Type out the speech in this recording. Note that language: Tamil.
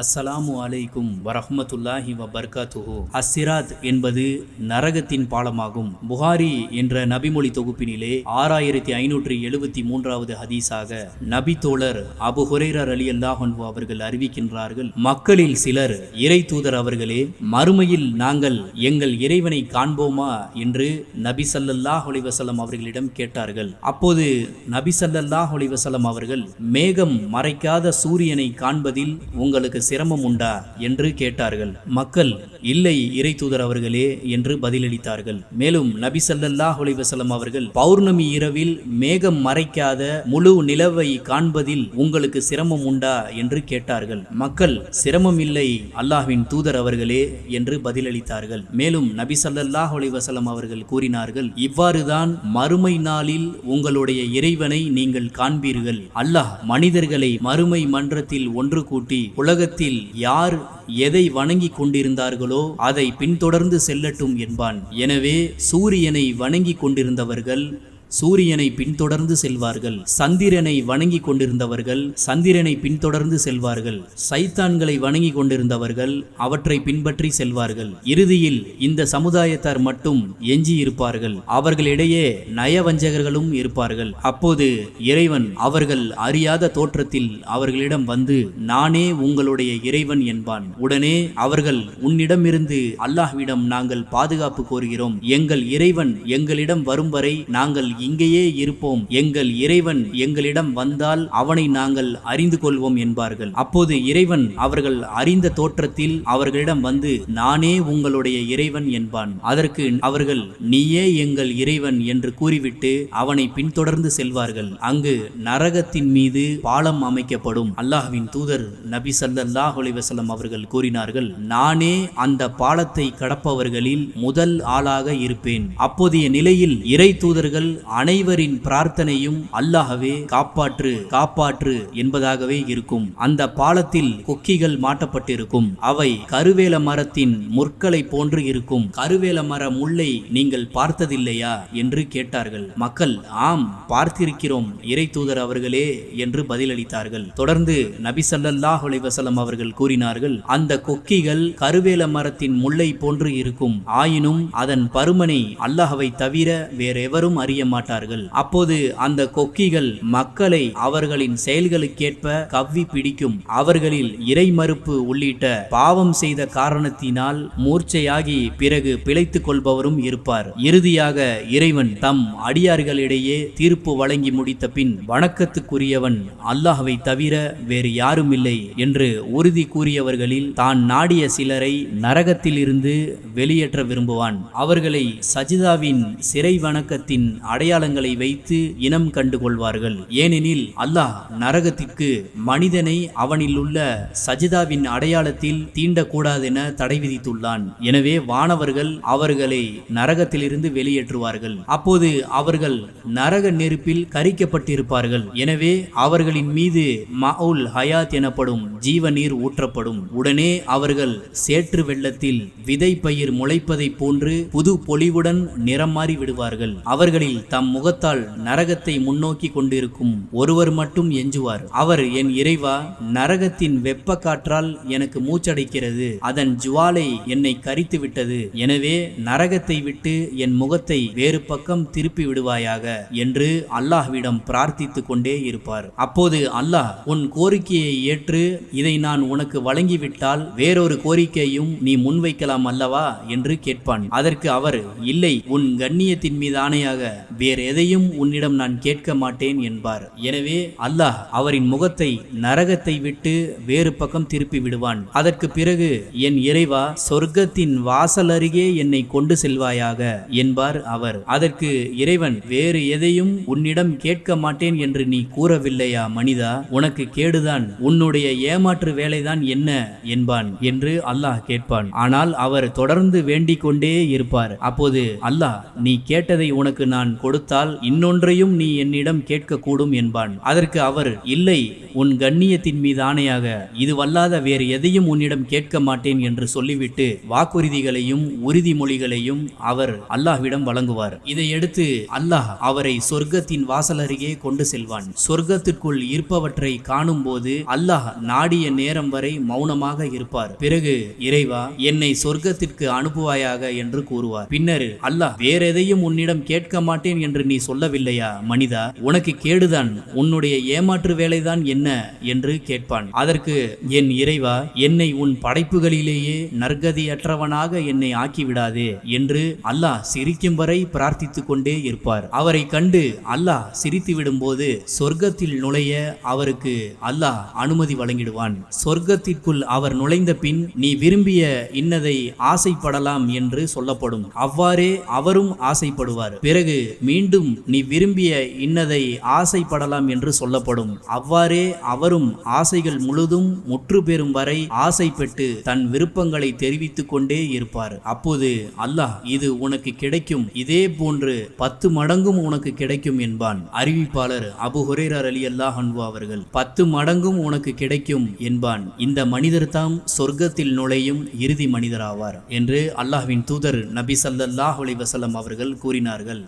அஸ்ஸலாமு அலைக்கும் வரஹமத்துல்லாஹி வபர்காத்துஹு. அஸ்ஸிராத் என்பது நரகத்தின் பாலமாகும். புகாரி என்ற நபிமொழி தொகுப்பினிலே ஆறாயிரத்தி ஐநூற்றி எழுபத்தி மூன்றாவது ஹதீஸாக நபி தோழர் அபு ஹுரேரர் அலி அல்லாஹன்பு அவர்கள் அறிவிக்கின்றார்கள் மக்களில் சிலர் இறை தூதர் அவர்களே மறுமையில் நாங்கள் எங்கள் இறைவனை காண்போமா என்று நபி சல்லல்லாஹ் அலைஹி அவர்களிடம் கேட்டார்கள். அப்போது நபி சல்லல்லாஹ் அலைஹி அவர்கள் மேகம் மறைக்காத சூரியனை காண்பதில் உங்களுக்கு சிரமம் உண்டா என்று கேட்டார்கள். மக்கள் இல்லை இறை தூதர் அவர்களே என்று பதிலளித்தார்கள். மேலும் நபி ஸல்லல்லாஹு அலைஹி அவர்கள் பௌர்ணமி இரவில் மேகம் மறைக்காத முழு நிலவை காண்பதில் உங்களுக்கு சிரமம் உண்டா என்று கேட்டார்கள். மக்கள் சிரமம் இல்லை அல்லாஹ்வின் தூதர் அவர்களே என்று பதிலளித்தார்கள். மேலும் நபி ஸல்லல்லாஹு அலைஹி அவர்கள் கூறினார்கள் இவ்வாறுதான் மறுமை நாளில் உங்களுடைய இறைவனை நீங்கள் காண்பீர்கள். அல்லாஹ் மனிதர்களை மறுமை மன்றத்தில் ஒன்று கூட்டி உலகத்தில் யார் எதை வணங்கி கொண்டிருந்தார்களோ அதை பின்தொடர்ந்து செல்லட்டும் என்பான். எனவே சூரியனை வணங்கி கொண்டிருந்தவர்கள் சூரியனை பின்தொடர்ந்து செல்வார்கள். சந்திரனை வணங்கி கொண்டிருந்தவர்கள் சந்திரனை பின்தொடர்ந்து செல்வார்கள். சைத்தான்களை வணங்கி கொண்டிருந்தவர்கள் அவற்றை பின்பற்றி செல்வார்கள். இறுதியில் இந்த சமுதாயத்தார் மட்டும் எஞ்சி இருப்பார்கள். அவர்களிடையே நயவஞ்சகர்களும் இருப்பார்கள். அப்போது இறைவன் அவர்கள் அறியாத தோற்றத்தில் அவர்களிடம் வந்து நானே உங்களுடைய இறைவன் என்பான். உடனே அவர்கள் உன்னிடமிருந்து அல்லாஹ்விடம் நாங்கள் பாதுகாப்பு கோருகிறோம். எங்கள் இறைவன் எங்களிடம் வரும் வரை நாங்கள் இங்கேயே இருப்போம். எங்கள் இறைவன் எங்களிடம் வந்தால் அவனை நாங்கள் அறிந்து கொள்வோம் என்பார்கள். அப்போது இறைவன் அவர்கள் அறிந்த தோற்றத்தில் அவர்களிடம் வந்து நானே உங்களுடைய இறைவன் என்பான். அதற்கு அவர்கள் நீயே எங்கள் இறைவன் என்று கூறிவிட்டு அவனை பின்தொடர்ந்து செல்வார்கள். அங்கு நரகத்தின் மீது பாலம் அமைக்கப்படும். அல்லாஹ்வின் தூதர் நபி சல்லாஹ் அலிவசலம் அவர்கள் கூறினார்கள் நானே அந்த பாலத்தை கடப்பவர்களில் முதல் ஆளாக இருப்பேன். அப்போதைய நிலையில் இறை தூதர்கள் அனைவரின் பிரார்த்தனையும் அல்லாஹவே காப்பாற்று காப்பாற்று என்பதாகவே இருக்கும். அந்த பாலத்தில் கொக்கிகள் மாட்டப்பட்டிருக்கும். அவை கருவேல மரத்தின் முற்களை போன்று இருக்கும். கருவேல மர முல்லை நீங்கள் பார்த்ததில்லையா? என்று கேட்டார்கள். மக்கள் ஆம் பார்த்திருக்கிறோம். இறை தூதர் அவர்களே என்று பதிலளித்தார்கள். தொடர்ந்து நபி ஸல்லல்லாஹு அவர்கள் கூறினார்கள் அந்த கொக்கிகள் கருவேல மரத்தின் முல்லை போன்று இருக்கும். ஆயினும் அதன் பருமனை அல்லாஹவை தவிர வேறெவரும் அறிய மாட்டார்கள். அப்போது அந்த கொக்கிகள் மக்களை அவர்களின் செயல்களுக்கேற்ப கவ்வி பிடிக்கும். அவர்களில் இறை மறுப்பு உள்ளிட்ட பாவம் செய்த காரணத்தினால் மூர்ச்சையாகி பிறகு பிழைத்துக் கொள்பவரும் இருப்பார். இறுதியாக இறைவன் தம் அடியார்களிடையே தீர்ப்பு வழங்கி முடித்த பின் வணக்கத்துக்குரியவன் அல்லாஹவை தவிர வேறு யாரும் இல்லை என்று உறுதி கூறியவர்களில் தான் நாடிய சிலரை நரகத்தில் இருந்து வெளியேற்ற விரும்புவான். அவர்களை சஜிதாவின் சிறை வணக்கத்தின் அடையாளங்களை வைத்து இனம் கண்டு கொள்வார்கள் ஏனெனில் அல்லாஹ் நரகத்திற்கு மனிதனை அவனில் உள்ள சஜிதாவின் அடையாளத்தில் தீண்டக்கூடாதென தடை விதித்துள்ளான். எனவே வானவர்கள் அவர்களை நரகத்திலிருந்து வெளியேற்றுவார்கள். அப்போது அவர்கள் நரக நெருப்பில் கரிக்கப்பட்டிருப்பார்கள். எனவே அவர்களின் மீது மவுல் ஹயாத் எனப்படும் ஜீவ நீர் ஊற்றப்படும். உடனே அவர்கள் சேற்று வெள்ளத்தில் விதை பயிர் முளைப்பதைப் போன்று புது பொலிவுடன் நிறம் மாறி விடுவார்கள். அவர்களில் தம் முகத்தால் நரகத்தை முன்னோக்கி கொண்டிருக்கும் ஒருவர் மட்டும் எஞ்சுவார். அவர் என் இறைவா நரகத்தின் வெப்ப காற்றால் எனக்கு மூச்சடைக்கிறது. அதன் ஜுவாலை என்னை கரித்து விட்டது எனவே நரகத்தை விட்டு என் முகத்தை வேறு பக்கம் திருப்பி விடுவாயாக என்று அல்லாஹ்விடம் பிரார்த்தித்துக் கொண்டே இருப்பார். அப்போது அல்லாஹ் உன் கோரிக்கையை ஏற்று இதை நான் உனக்கு வழங்கிவிட்டால் வேறொரு கோரிக்கையும் நீ முன்வைக்கலாம் அல்லவா? என்று கேட்பான். அதற்கு அவர் இல்லை உன் கண்ணியத்தின் மீது ஆணையாக வேறு எதையும் உன்னிடம் நான் கேட்க மாட்டேன் என்பார். எனவே அல்லாஹ் அவரின் முகத்தை நரகத்தை விட்டு வேறு பக்கம் திருப்பி விடுவான். அதற்கு பிறகு என் இறைவா சொர்க்கத்தின் வாசல் அருகே என்னை கொண்டு செல்வாயாக என்பார் அவர். அதற்கு இறைவன் வேறு எதையும் உன்னிடம் கேட்க மாட்டேன் என்று நீ கூறவில்லையா மனிதா? உனக்கு கேடுதான். உன்னுடைய ஏமாற்று வேலைதான் என்ன? என்பான் என்று அல்லாஹ் கேட்பான். ஆனால் அவர் தொடர்ந்து வேண்டிக் கொண்டே இருப்பார். அப்போது அல்லாஹ் நீ கேட்டதை உனக்கு நான் கொடுத்தால் இன்னொன்றையும் நீ என்னிடம் கேட்கக்கூடும் என்பான். அதற்கு அவர் இல்லை உன் கண்ணியத்தின் மீது ஆணையாக இது வல்லாத வேறு எதையும் உன்னிடம் கேட்க மாட்டேன் என்று சொல்லிவிட்டு வாக்குறுதிகளையும் உறுதிமொழிகளையும் அவர் அல்லாஹ்விடம் வழங்குவார். இதையடுத்து அல்லாஹ் அவரை சொர்க்கத்தின் வாசல் அருகே கொண்டு செல்வான். சொர்க்கத்திற்குள் இருப்பவற்றை காணும் போது அல்லாஹ் நாடிய நேரம் வரை மௌனமாக இருப்பார். பிறகு இறைவா என்னை சொர்க்கத்திற்கு அனுப்புவாயாக என்று கூறுவார். பின்னர் அல்லாஹ் வேறெதையும் உன்னிடம் கேட்க மாட்டேன் என்று நீ சொல்லவில்லையா மனிதா? உனக்கு கேடுதான். உன்னுடைய ஏமாற்று வேலைதான் என்ன என்று கேட்பான். அதற்கு என் இறைவா என்னை உன் படைப்புகளிலேயே நற்கதியற்றவனாக என்னை ஆக்கிவிடாதே என்று அல்லாஹ் சிரிக்கும் வரை பிரார்த்தித்துக் கொண்டே இருப்பார். அவரை கண்டு அல்லாஹ் சிரித்து விடும்போது சொர்க்கத்தில் நுழைய அவருக்கு அல்லாஹ் அனுமதி வழங்கிடுவான். சொர்க்கத்திற்குள் அவர் நுழைந்த பின் நீ விரும்பிய இன்னதை ஆசைப்படலாம் என்று சொல்லப்படும். அவ்வாறே அவரும் ஆசைப்படுவார். பிறகு மீண்டும் நீ விரும்பிய இன்னதை ஆசைப்படலாம் என்று சொல்லப்படும். அவ்வாறே அவரும் ஆசைகள் முழுதும் முற்று பெறும் வரை ஆசைப்பட்டு தன் விருப்பங்களை தெரிவித்துக் கொண்டே இருப்பார். அப்போது அல்லாஹ் இது உனக்கு கிடைக்கும். இதே போன்று பத்து மடங்கும் உனக்கு கிடைக்கும் என்பான். அறிவிப்பாளர் அபு ஹுரேரர் அலி அல்லாஹ் அன்பு அவர்கள் பத்து மடங்கும் உனக்கு கிடைக்கும் என்பான். இந்த மனிதர் தாம் சொர்க்கத்தில் நுழையும் இறுதி மனிதராவார் என்று அல்லாஹ்வின் தூதர் நபி சல்லாஹ் அலி வசலம் அவர்கள் கூறினார்கள்.